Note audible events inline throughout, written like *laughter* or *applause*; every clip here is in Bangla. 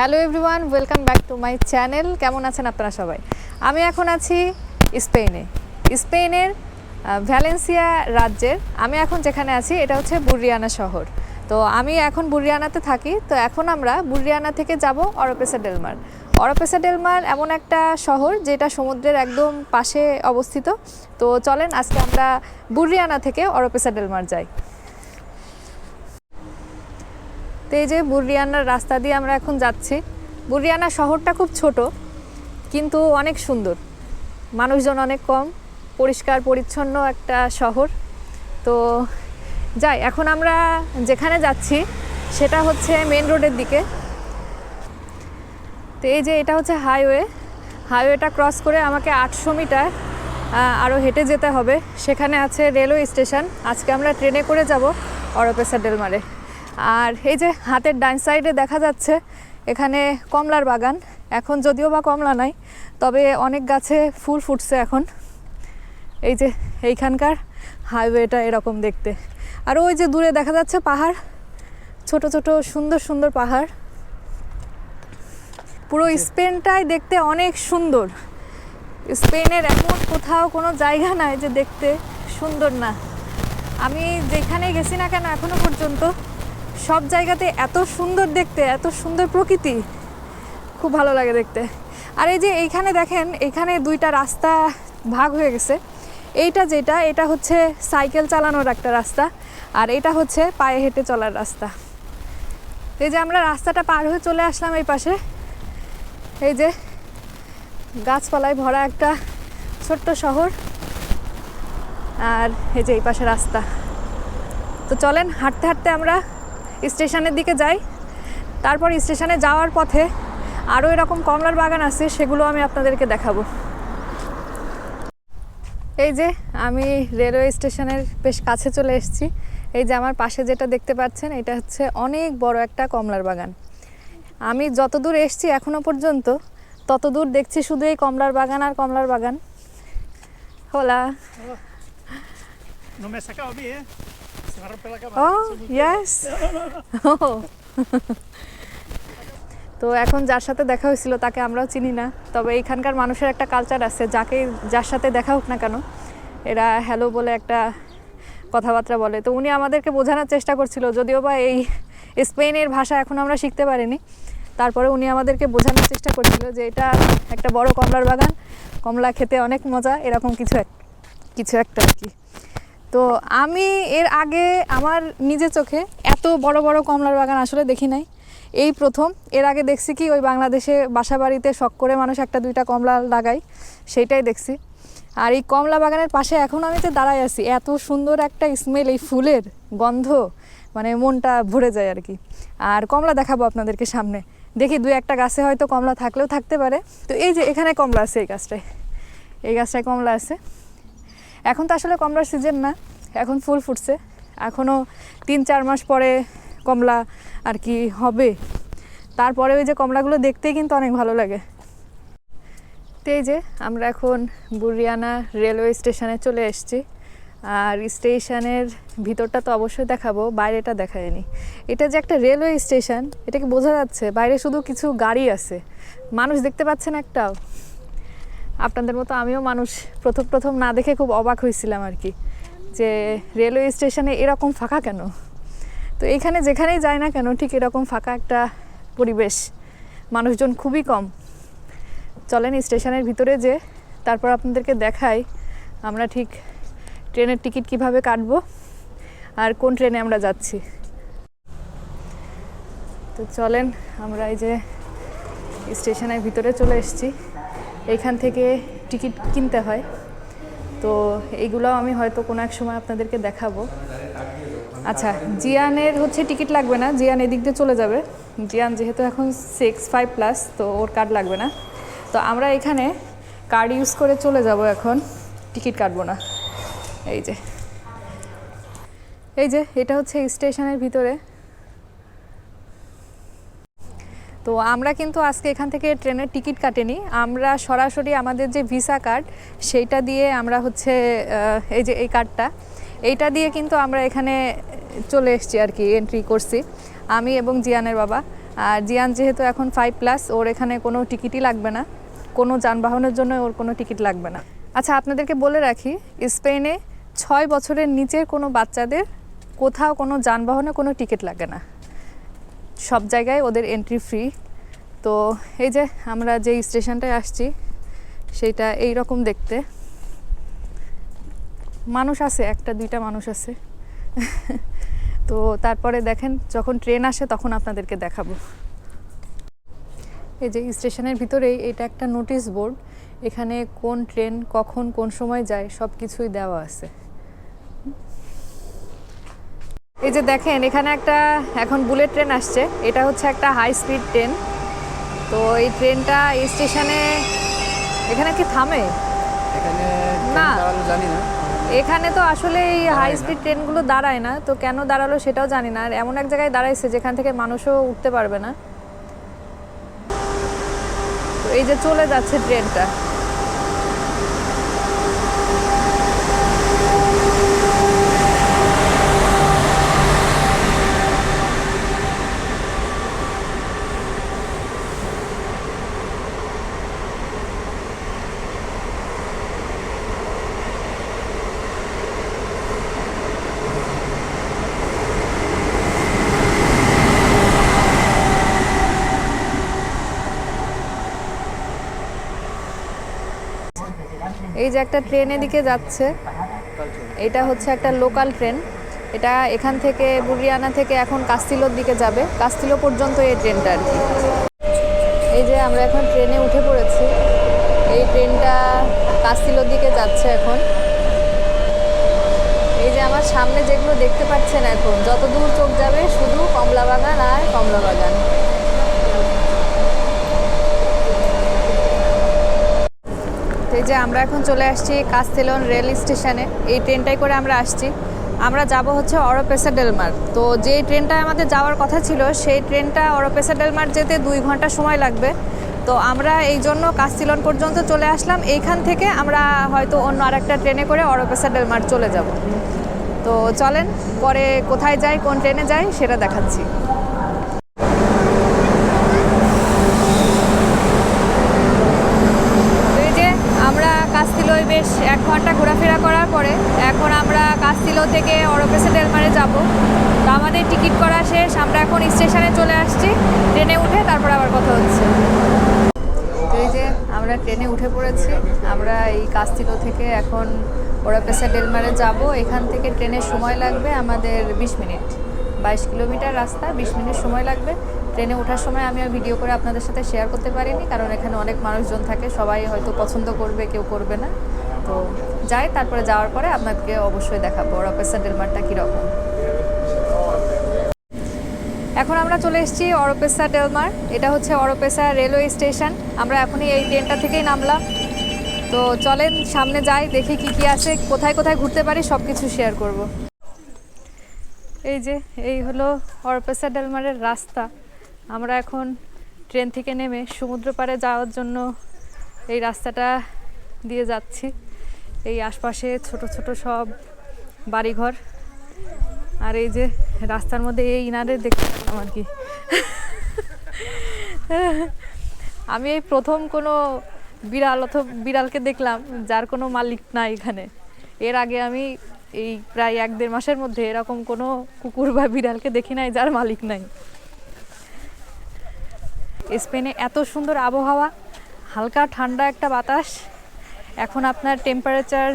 Hello everyone welcome back to my channel কেমন আছেন আপনারা সবাই? আমি এখন আছি স্পেনে। স্পেনের ভ্যালেন্সিয়া রাজ্যের। আমি এখন যেখানে আছি, এটা হচ্ছে বুরিয়ানা শহর। তো আমি এখন বুরিয়ানাতে থাকি, তো এখন আমরা বুরিয়ানা থেকে যাব অরপেসা ডেলমার অরপেসা ডেলমার এমন একটা শহর, যেটা সমুদ্রের একদম পাশে অবস্থিত। তো চলেন, আজকে আমরা বুরিয়ানা থেকে অরপেসা ডেলমার যাই। তো এই যে বুরিয়ানার রাস্তা দিয়ে আমরা এখন যাচ্ছি। বুরিয়ানা শহরটা খুব ছোট, কিন্তু অনেক সুন্দর। মানুষজন অনেক কম, পরিষ্কার, পরিচ্ছন্ন একটা শহর। তো যাই, এখন আমরা যেখানে যাচ্ছি, সেটা হচ্ছে মেন রোডের দিকে। তো এই যে এটা হচ্ছে হাইওয়ে হাইওয়েটা ক্রস করে আমাকে আটশো মিটার আরও হেঁটে যেতে হবে। সেখানে আছে রেলওয়ে স্টেশন আজকে আমরা ট্রেনে করে যাব অরপেসা ডেলমারে আর এই যে হাতের ডান সাইডে দেখা যাচ্ছে এখানে কমলার বাগান। এখন যদিও বা কমলা নাই তবে অনেক গাছে ফুল ফুটছে এখন। এই যে এইখানকার হাইওয়েটা এরকম দেখতে। আর ওই যে দূরে দেখা যাচ্ছে পাহাড় ছোট ছোট সুন্দর সুন্দর পাহাড়। পুরো স্পেনটাই দেখতে অনেক সুন্দর। স্পেনের এমন কোথাও কোনো জায়গা নাই যে দেখতে সুন্দর না। আমি যেখানে গেছি না কেন এখনও পর্যন্ত সব জায়গাতে এত সুন্দর দেখতে, এত সুন্দর প্রকৃতি। খুব ভালো লাগে দেখতে। আর এই যে এইখানে দেখেন এইখানে দুইটা রাস্তা ভাগ হয়ে গেছে। এইটা যেটা, এটা হচ্ছে সাইকেল চালানোর একটা রাস্তা আর এটা হচ্ছে পায়ে হেঁটে চলার রাস্তা। এই যে আমরা রাস্তাটা পার হয়ে চলে আসলাম এই পাশে। এই যে গাছপালায় ভরা একটা ছোট্ট শহর আর এই যে এই পাশে রাস্তা। তো চলেন, হাঁটতে হাঁটতে আমরা স্টেশনের দিকে যাই। তারপর স্টেশনে যাওয়ার পথে আরও এরকম কমলার বাগান আছে, সেগুলো আমি আপনাদেরকে দেখাবো। এই যে আমি রেলওয়ে স্টেশনের বেশ কাছে চলে এসেছি। এই যে আমার পাশে যেটা দেখতে পাচ্ছেন, এটা হচ্ছে অনেক বড় একটা কমলার বাগান। আমি যতদূর এসেছি এখনও পর্যন্ত, ততদূর দেখছি শুধু এই কমলার বাগান আর কমলার বাগান। হোলা। Cámara. ও ইয়েস *laughs* *laughs* তো এখন যার সাথে দেখা হয়েছিল তাকে আমরাও চিনি না। তবে এখানকার মানুষের একটা কালচার আছে যাকে যার সাথে দেখা হোক না কেন এরা হ্যালো বলে একটা কথাবার্তা বলে। তো উনি আমাদেরকে বোঝানোর চেষ্টা করছিল যদিও বা এই স্পেনের ভাষা এখন আমরা শিখতে পারিনি। তারপরে উনি আমাদেরকে বোঝানোর চেষ্টা করছিল যে এটা একটা বড় কমলার বাগান কমলা খেতে অনেক মজা এরকম কিছু এক কিছু একটা আর কি। তো আমি এর আগে আমার নিজের চোখে এত বড় বড় কমলার বাগান আসলে দেখি নাই। এই প্রথম। এর আগে দেখছি কি ওই বাংলাদেশে বাসা বাড়িতে শখ করে মানুষ একটা দুইটা কমলা লাগায়, সেইটাই দেখছি। আর এই কমলা বাগানের পাশে এখন আমি তো দাঁড়াই আছি, এত সুন্দর একটা স্মেল এই ফুলের গন্ধ মানে মনটা ভরে যায় আর কি। আর কমলা দেখাবো আপনাদেরকে সামনে। দেখি দুই একটা গাছে হয়তো কমলা থাকলেও থাকতে পারে। তো এই যে এখানে কমলা আছে এই গাছটায়। এই গাছটায় কমলা আছে। এখন তো আসলে কমলার সিজন না, এখন ফুল ফুটছে। এখনও তিন চার মাস পরে কমলা আর কি হবে। তারপরে ওই যে কমলাগুলো দেখতেই কিন্তু অনেক ভালো লাগে। তো এই যে আমরা এখন বুরিয়ানা রেলওয়ে স্টেশনে চলে এসেছি। আর স্টেশনের ভিতরটা তো অবশ্যই দেখাবো, বাইরেটা দেখায়নি। এটা যে একটা রেলওয়ে স্টেশন এটাকে বোঝা যাচ্ছে? বাইরে শুধু কিছু গাড়ি আছে। মানুষ দেখতে পাচ্ছেন একটাও। আপনাদের মতো আমিও মানুষ প্রথম প্রথম না দেখে খুব অবাক হয়েছিলাম আর কি, যে রেলওয়ে স্টেশনে এরকম ফাঁকা কেন? তো এখানে যেখানেই যাই না কেন, ঠিক এরকম ফাঁকা একটা পরিবেশ, মানুষজন খুবই কম। চলেন স্টেশনের ভিতরে যে, তারপর আপনাদেরকে দেখাই আমরা ঠিক ট্রেনের টিকিট কীভাবে কাটবো আর কোন ট্রেনে আমরা যাচ্ছি। তো চলেন আমরা এই যে স্টেশনের ভিতরে চলে এসেছি। এইখান থেকে টিকিট কিনতে হয়। তো এইগুলো আমি হয়তো কোনো এক সময় আপনাদেরকে দেখাবো। আচ্ছা জিয়ানের হচ্ছে টিকিট লাগবে না, জিয়ান এদিক দিয়ে চলে যাবে। জিয়ান যেহেতু এখন সিক্স ফাইভ প্লাস তো ওর কার্ড লাগবে না। তো আমরা এখানে কার্ড ইউজ করে চলে যাব এখন, টিকিট কাটবো না। এই যে এই যে, এটা হচ্ছে স্টেশনের ভিতরে। তো আমরা কিন্তু আজকে এখান থেকে ট্রেনের টিকিট কাটেনি। আমরা সরাসরি আমাদের যে ভিসা কার্ড, সেইটা দিয়ে আমরা হচ্ছে এই যে এই কার্ডটা, এইটা দিয়ে কিন্তু আমরা এখানে চলে এসেছি আর কি এন্ট্রি করছি। আমি এবং জিয়ানের বাবা। আর জিয়ান যেহেতু এখন ফাইভ প্লাস ওর এখানে কোনো টিকিটই লাগবে না। কোনো যানবাহনের জন্য ওর কোনো টিকিট লাগবে না। আচ্ছা আপনাদেরকে বলে রাখি, স্পেনে ছয় বছরের নিচের কোনো বাচ্চাদের কোথাও কোনো যানবাহনে কোনো টিকিট লাগে না। সব জায়গায় ওদের এন্ট্রি ফ্রি তো এই যে আমরা যে স্টেশনটায় আসছি সেটা এই রকম দেখতে। মানুষ আছে, একটা, দুইটা মানুষ আছে। *laughs* তো তারপরে দেখেন, যখন ট্রেন আসে, তখন আপনাদেরকে দেখাবো। এই যে স্টেশনের ভিতরেই এটা একটা নোটিশ বোর্ড এখানে কোন ট্রেন কখন, কোন সময় যায় সব কিছুই দেওয়া আছে। এই যে দেখেন এখানে একটা এখন বুলেট ট্রেন আসছে। এটা হচ্ছে একটা হাই স্পিড ট্রেন তো এই ট্রেনটা এই স্টেশনে এখানে কি থামে? এখানে না। জানি না। এখানে তো আসলে এই হাই স্পিড ট্রেনগুলো দাঁড়ায় না। তো কেন দাঁড়াল সেটাও জানি না। আর এমন এক জায়গায় দাঁড়াইছে যেখান থেকে মানুষও উঠতে পারবে না। তো এই যে চলে যাচ্ছে ট্রেনটা একটা ট্রেন এদিকে যাচ্ছে। এটা হচ্ছে একটা লোকাল ট্রেন এটা এখান থেকে বুরিয়ানা থেকে এখন কাস্তিলোর দিকে যাবে। কাস্তিলো পর্যন্ত এই ট্রেনটা আর কি। এই যে আমরা এখন ট্রেনে উঠে পড়েছি। এই ট্রেনটা কাস্তিলোর দিকে যাচ্ছে এখন। এই যে আমার সামনে যেগুলো দেখতে পাচ্ছেন এখন যত দূর চোখ যাবে শুধু কমলা বাগান আর কমলা বাগান তো এই যে আমরা এখন চলে আসছি কাস্তেলন রেল স্টেশনে। এই ট্রেনটাই করে আমরা আসছি। আমরা যাব হচ্ছে অরপেসা ডেলমার তো যে ট্রেনটা আমাদের যাওয়ার কথা ছিল, সেই ট্রেনটা অরপেসা ডেলমার যেতে দুই ঘণ্টা সময় লাগবে। তো আমরা এই জন্য কাস্তিলন পর্যন্ত চলে আসলাম। এইখান থেকে আমরা হয়তো অন্য আরেকটা ট্রেনে করে অরপেসা ডেলমার চলে যাব। তো চলেন, পরে কোথায় যাই, কোন ট্রেনে যাই, সেটা দেখাচ্ছি তো এই যে আমরা কাস্তিলোয় বেশ এক ঘণ্টা ঘোরাফেরা করার পরে এখন আমরা কাস্তিলো থেকে অরপেসে ডেলমারে যাব। তো আমাদের টিকিট করা শেষ, আমরা এখন স্টেশনে চলে আসছি। ট্রেনে উঠে তারপর আবার কথা হচ্ছে। এই যে আমরা ট্রেনে উঠে পড়েছি, আমরা এই কাস্তিলো থেকে এখন ওরাপেসা ডেলমারে যাব। এখান থেকে ট্রেনের সময় লাগবে আমাদের বিশ মিনিট। বাইশ কিলোমিটার রাস্তা, বিশ মিনিট সময় লাগবে। ট্রেনে ওঠার সময় আমি আর ভিডিও করে আপনাদের সাথে শেয়ার করতে পারিনি, কারণ এখানে অনেক মানুষজন থাকে, সবাই হয়তো পছন্দ করবে, কেউ করবে না। তো যাই তারপরে যাওয়ার পরে আপনাকে অবশ্যই দেখাবো ওরাপেসা ডেলমারটা কীরকম। এখন আমরা চলে এসেছি অরপেসা ডেলমার এটা হচ্ছে অরপেসা রেলওয়ে স্টেশন আমরা এখনই এই ট্রেনটা থেকেই নামলাম। তো চলেন সামনে যাই, দেখি কি কি আছে, কোথায় কোথায় ঘুরতে পারি সব কিছু শেয়ার করব। এই যে, এই হলো অরপেসা ডেলমারের রাস্তা। আমরা এখন ট্রেন থেকে নেমে সমুদ্র পাড়ে যাওয়ার জন্য এই রাস্তাটা দিয়ে যাচ্ছি। এই আশপাশে ছোট ছোট সব বাড়িঘর। আর এই যে রাস্তার মধ্যে এই ইনারে দেখতে পেলাম আর কি। *laughs* আমি এই প্রথম কোনো বিড়াল অথবা, বিড়ালকে দেখলাম যার কোনো মালিক নাই এখানে। এর আগে আমি এই প্রায় এক দেড় মাসের মধ্যে এরকম কোনো কুকুর বা বিড়ালকে দেখি নাই যার মালিক নাই। স্পেনে এত সুন্দর আবহাওয়া, হালকা ঠান্ডা একটা বাতাস এখন আপনার temperature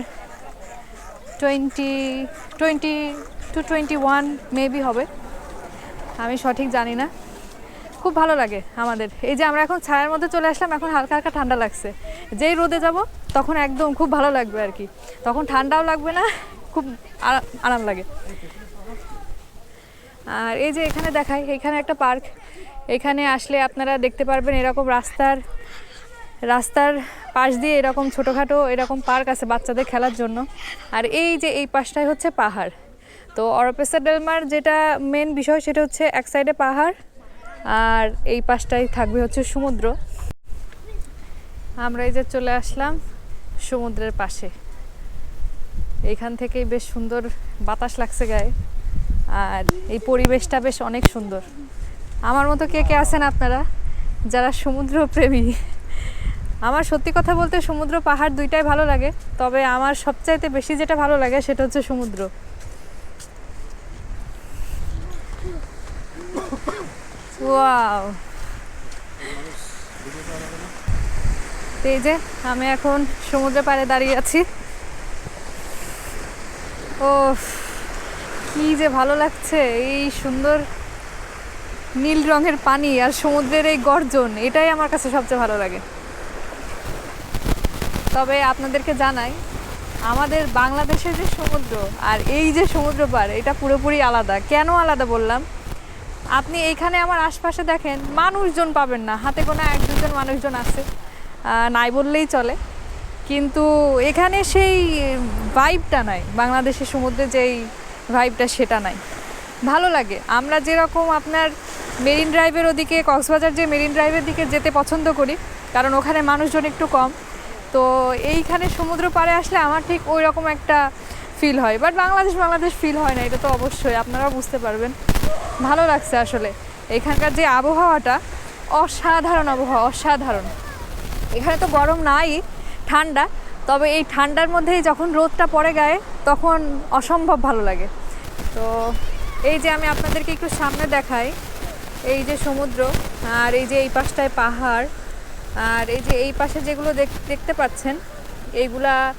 twenty twenty two twenty one maybe হবে। আমি সঠিক জানি না। খুব ভালো লাগে আমাদের। এই যে আমরা এখন ছায়ার মধ্যে চলে আসলাম, এখন হালকা হালকা ঠান্ডা লাগছে। যেই রোদে যাব, তখন একদম খুব ভালো লাগবে আর কি। তখন ঠান্ডাও লাগবে না, খুব আরা- আরাম লাগে। আর এই যে এখানে দেখাই, এখানে একটা পার্ক। এখানে আসলে আপনারা দেখতে পারবেন এরকম রাস্তার রাস্তার পাশ দিয়ে এরকম ছোটোখাটো এরকম পার্ক আছে বাচ্চাদের খেলার জন্য। আর এই যে এই পাশটাই হচ্ছে পাহাড়। তো অরপেসা ডেলমার যেটা মেন বিষয় সেটা হচ্ছে এক সাইডে পাহাড়, আর এই পাশটাই থাকবে হচ্ছে সমুদ্র। আমরা এই যে চলে আসলাম সমুদ্রের পাশে। এইখান থেকেই বেশ সুন্দর বাতাস লাগছে গায়ে, আর এই পরিবেশটা বেশ অনেক সুন্দর। আমার মতো কে কে আছেন আপনারা? যারা সমুদ্র প্রেমী আমার সত্যি কথা বলতে সমুদ্র পাহাড় দুইটাই ভালো লাগে, তবে আমার সবচাইতে বেশি যেটা ভালো লাগে সেটা হচ্ছে সমুদ্র। ওয়াও। এই যে, আমি এখন সমুদ্রের পাড়ে দাঁড়িয়ে আছি। ও কি যে ভালো লাগছে, এই সুন্দর নীল রঙের পানি আর সমুদ্রের এই গর্জন, এটাই আমার কাছে সবচেয়ে ভালো লাগে। তবে আপনাদেরকে জানাই, আমাদের বাংলাদেশের যে সমুদ্র আর এই যে সমুদ্র পাড় এটা পুরোপুরি আলাদা। কেন আলাদা বললাম? আপনি এইখানে আমার আশপাশে দেখেন, মানুষজন পাবেন না। হাতে গোনা এক, দুজন মানুষজন আছে। নাই বললেই চলে। কিন্তু এখানে সেই ভাইবটা নাই। বাংলাদেশের সমুদ্রে যেই ভাইবটা, সেটা নাই। ভালো লাগে। আমরা যেরকম আপনার মেরিন ড্রাইভের ওদিকে, কক্সবাজার যে মেরিন ড্রাইভের দিকে যেতে পছন্দ করি, কারণ ওখানে মানুষজন একটু কম। তো এইখানে সমুদ্র পাড়ে আসলে আমার ঠিক ওই রকম একটা ফিল হয়। বাট বাংলাদেশ বাংলাদেশ ফিল হয় না, এটা তো অবশ্যই, আপনারাও বুঝতে পারবেন। ভালো লাগছে আসলে। এখানকার যে আবহাওয়াটা, অসাধারণ আবহাওয়া, অসাধারণ। এখানে তো গরম নাই, ঠান্ডা, তবে এই ঠান্ডার মধ্যেই যখন রোদটা পড়ে গায়ে, তখন অসম্ভব ভালো লাগে। তো এই যে আমি আপনাদেরকে একটু সামনে দেখাই, এই যে সমুদ্র, আর এই যে এই পাশটায় পাহাড় আর এই যে এই পাশে যেগুলো দেখ- দেখতে পাচ্ছেন এইগুলা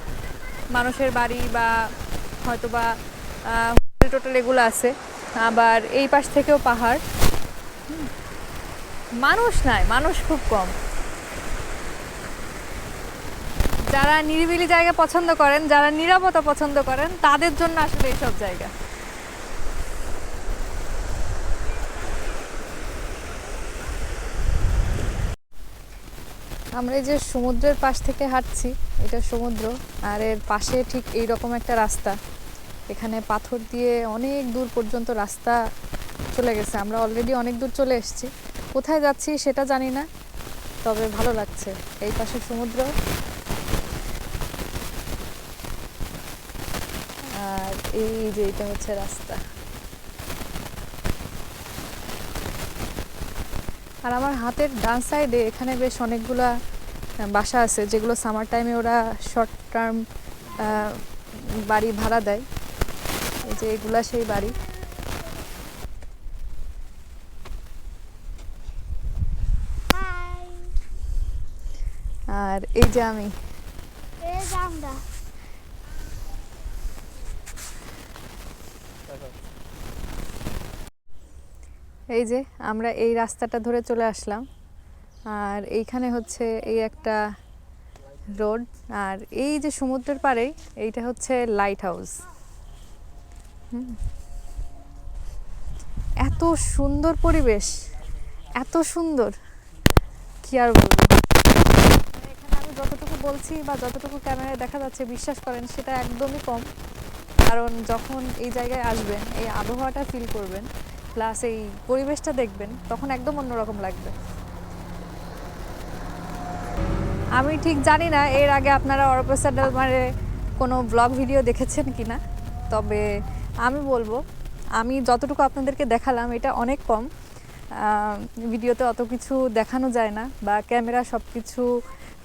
মানুষের বাড়ি বা হয়তো বা টোটাল এগুলো আছে। আবার এই পাশ থেকেও পাহাড়। মানুষ নাই, মানুষ খুব কম। যারা নিরিবিলি জায়গা পছন্দ করেন, যারা নিরাপত্তা পছন্দ করেন, তাদের জন্য আসলে এইসব জায়গা। আমরা এই যে সমুদ্রের পাশ থেকে হাঁটছি, এটা সমুদ্র, আর এর পাশে ঠিক এই রকম একটা রাস্তা। এখানে পাথর দিয়ে অনেক দূর পর্যন্ত রাস্তা চলে গেছে। আমরা অলরেডি অনেক দূর চলে এসেছি। কোথায় যাচ্ছি সেটা জানি না, তবে ভালো লাগছে। এই পাশে সমুদ্র। আর এই যে এটা হচ্ছে রাস্তা। আর আমার হাতের ডান সাইডে এখানে বেশ অনেকগুলা বাসা আছে যেগুলো সামার টাইমে ওরা শর্ট টার্ম বাড়ি ভাড়া দেয়। এই যে এগুলা সেই বাড়ি। আর এই যে আমি। এই যে আমরা এই রাস্তাটা ধরে চলে আসলাম। আর এইখানে হচ্ছে এই একটা রোড। আর এই যে সমুদ্রের পাড়ে, এইটা হচ্ছে লাইট হাউস এত সুন্দর পরিবেশ, এত সুন্দর। কি আর বলব? এখানে আমি যতটুকু বলছি বা যতটুকু ক্যামেরায় দেখা যাচ্ছে, বিশ্বাস করেন, সেটা একদমই কম। কারণ যখন এই জায়গায় আসবেন, এই আবহাওয়াটা ফিল করবেন প্লাস এই পরিবেশটা দেখবেন, তখন একদম অন্যরকম লাগবে। আমি ঠিক জানি না এর আগে আপনারা অরপেসা ডেলমারে কোনো ব্লগ ভিডিও দেখেছেন কি না তবে আমি বলব, আমি যতটুকু আপনাদেরকে দেখালাম, এটা অনেক কম। ভিডিওতে অত কিছু দেখানো যায় না বা ক্যামেরা সব কিছু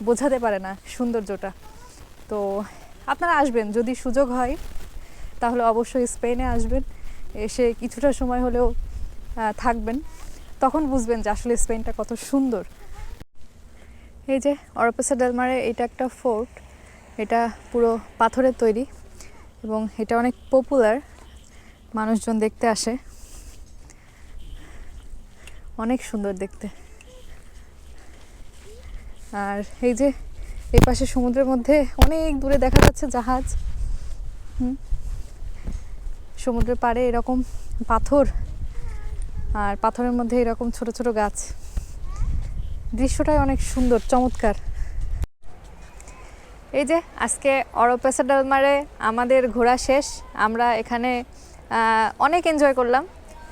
বোঝাতে পারে না সৌন্দর্যটা। তো আপনারা আসবেন, যদি সুযোগ হয়, তাহলে অবশ্যই স্পেনে আসবেন। এসে কিছুটা সময় হলেও থাকবেন। তখন বুঝবেন যে আসলে স্পেনটা কত সুন্দর। এই যে অরপেসা ডেলমারে এটা একটা ফোর্ট। এটা পুরো পাথরের তৈরি এবং এটা অনেক পপুলার। মানুষজন দেখতে আসে। অনেক সুন্দর দেখতে। আর এই যে এই পাশে সমুদ্রের মধ্যে অনেক দূরে দেখা যাচ্ছে জাহাজ। হুম? সমুদ্রের পাড়ে এরকম পাথর আর পাথরের মধ্যে এরকম ছোট ছোট গাছ। দৃশ্যটাই অনেক সুন্দর, চমৎকার। এই যে, আজকে অরপেসা ডালমারে আমাদের ঘোরা শেষ। আমরা এখানে অনেক এনজয় করলাম।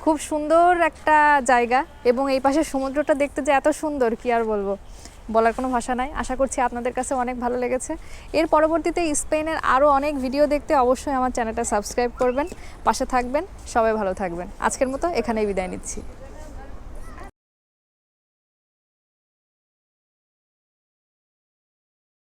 খুব সুন্দর একটা জায়গা এবং এই পাশে সমুদ্রটা দেখতে যে এত সুন্দর, কি আর বলব? বলার কোনো ভাষা নাই। আশা করছি আপনাদের কাছে অনেক ভালো লেগেছে। এর পরবর্তীতে স্পেনের আরও অনেক ভিডিও দেখতে অবশ্যই আমার চ্যানেলটা সাবস্ক্রাইব করবেন। পাশে থাকবেন, সবাই ভালো থাকবেন। আজকের মতো এখানেই বিদায় নিচ্ছি।